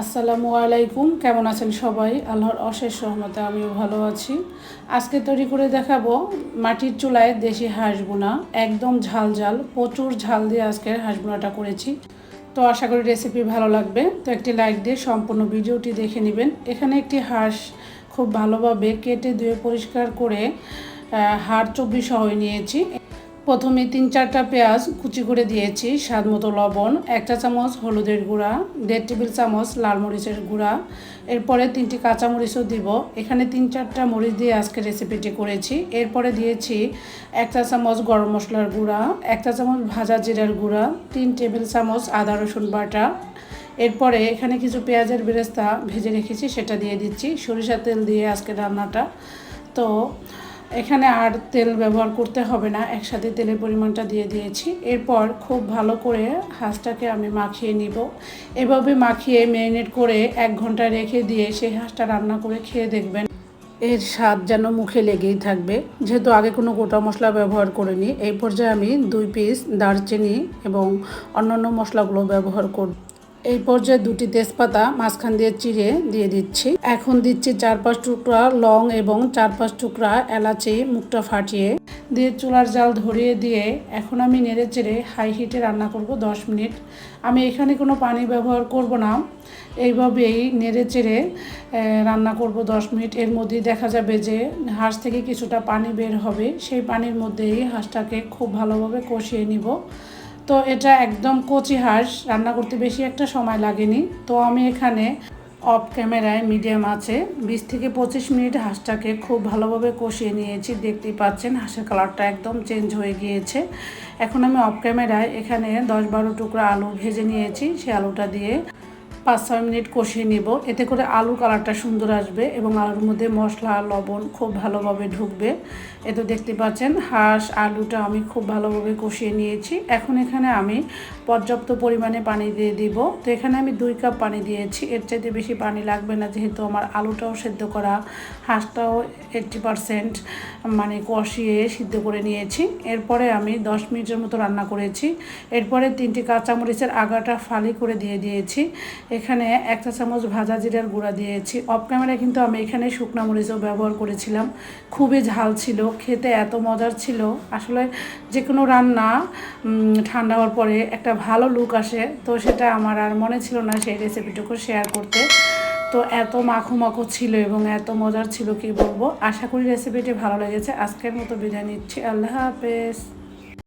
আসসালামু আলাইকুম। কেমন আছেন সবাই? আল্লাহর অশেষ সহমতে আমিও ভালো আছি। আজকে তৈরি করে দেখাবো মাটির চুলায় দেশি হাঁস বোনা একদম ঝাল ঝাল, প্রচুর ঝাল দিয়ে আজকের হাঁস বোনাটা করেছি। তো আশা করি রেসিপি ভালো লাগবে। তো একটি লাইক দিয়ে সম্পূর্ণ ভিডিওটি দেখে নেবেন। এখানে একটি হাঁস খুব ভালোভাবে কেটে ধুয়ে পরিষ্কার করে হাড় চব্বি সহ নিয়েছি। প্রথমে তিন চারটা পেঁয়াজ কুচি করে দিয়েছি, স্বাদ মতো লবণ, একটা চামচ হলুদের গুঁড়া, দেড় টেবিল চামচ লাল মরিচের গুঁড়া, এরপরে তিনটি কাঁচামরিচও দিব। এখানে তিন চারটা মরিচ দিয়ে আজকে রেসিপিটি করেছি। এরপরে দিয়েছি একটা চামচ গরম মশলার গুঁড়া, একটা চামচ ভাজা জিরার গুঁড়া, তিন টেবিল চামচ আদা রসুন বাটা। এরপরে এখানে কিছু পেঁয়াজের বেরেস্তা ভেজে রেখেছি, সেটা দিয়ে দিচ্ছি। সরিষার তেল দিয়ে আজকে রান্নাটা। তো এখানে আর তেল ব্যবহার করতে হবে না, একসাথে তেলের পরিমাণটা দিয়ে দিয়েছি। এরপর খুব ভালো করে হাঁসটাকে আমি মাখিয়ে নিব। এভাবে মাখিয়ে ম্যারিনেট করে এক ঘণ্টা রেখে দিয়ে সেই হাঁসটা রান্না করে খেয়ে দেখবেন এর স্বাদ যেন মুখে লেগেই থাকবে। যেহেতু আগে কোনো গোটা মশলা ব্যবহার করিনি, এই পর্যায়ে আমি দুই পিস দারচিনি এবং অন্যান্য মশলাগুলো ব্যবহার করব। এই পর্যায়ে দুটি তেজপাতা মাঝখান দিয়ে চিড়ে দিয়ে দিচ্ছি। এখন দিচ্ছি চার পাঁচ টুকরা লং এবং চার পাঁচ টুকরা এলাচি মুখটা ফাটিয়ে দিয়ে চুলার জাল ধরিয়ে দিয়ে এখন আমি নেড়ে চেড়ে হাই হিটে রান্না করব দশ মিনিট। আমি এখানে কোনো পানি ব্যবহার করব না। এইভাবেই নেড়ে চেড়ে রান্না করব দশ মিনিট। এর মধ্যেই দেখা যাবে যে হাঁস থেকে কিছুটা পানি বের হবে। সেই পানির মধ্যেই হাঁসটাকে খুব ভালোভাবে কষিয়ে নিব। তো এটা একদম কচি হাঁস, রান্না করতে বেশি একটা সময় লাগেনি। তো আমি এখানে অফ ক্যামেরায় মিডিয়াম আছে। বিশ থেকে পঁচিশ মিনিট হাঁসটাকে খুব ভালোভাবে কষিয়ে নিয়েছি। দেখতেই পাচ্ছেন, হাঁসের কালারটা একদম চেঞ্জ হয়ে গিয়েছে। এখন আমি অফ ক্যামেরায় এখানে দশ বারো টুকরা আলু ভেজে নিয়েছি। সেই আলুটা দিয়ে পাঁচ, ছয় মিনিট কষিয়ে নেব। এতে করে আলু কালারটা সুন্দর আসবে এবং আলুর মধ্যে মশলা, লবণ খুব ভালোভাবে ঢুকবে। এ তো দেখতে পাচ্ছেন, হাঁস, আলুটা আমি খুব ভালোভাবে কষিয়ে নিয়েছি। এখন এখানে আমি পর্যাপ্ত পরিমাণে পানি দিয়ে দিব। তো এখানে আমি দুই কাপ পানি দিয়েছি। এর চাইতে বেশি পানি লাগবে না, যেহেতু আমার আলুটাও সেদ্ধ করা, হাঁসটাও এইট্টি পারসেন্ট মানে কষিয়ে সিদ্ধ করে নিয়েছি। এরপরে আমি দশ মিনিটের মতো রান্না করেছি। এরপরে তিনটি কাঁচামরিচের আগাটা ফালি করে দিয়ে দিয়েছি। এখানে একটা চামচ ভাজা জিরার গুঁড়া দিয়েছি। অফ ক্যামেরায় কিন্তু আমি এখানে শুকনো মরিচও ব্যবহার করেছিলাম। খুবই ঝাল ছিল, খেতে এত মজার ছিল। আসলে যে কোনো রান্না ঠান্ডা হওয়ার পরে একটা ভালো লুক আসে, তো সেটা আমার আর মনে ছিল না সেই রেসিপিটুকু শেয়ার করতে। তো এত মাখো মাখো ছিল এবং এত মজার ছিল, কি বলব? আশা করি রেসিপিটি ভালো লেগেছে। আজকের মতো বিদায় নিচ্ছি। আল্লাহ হাফেজ।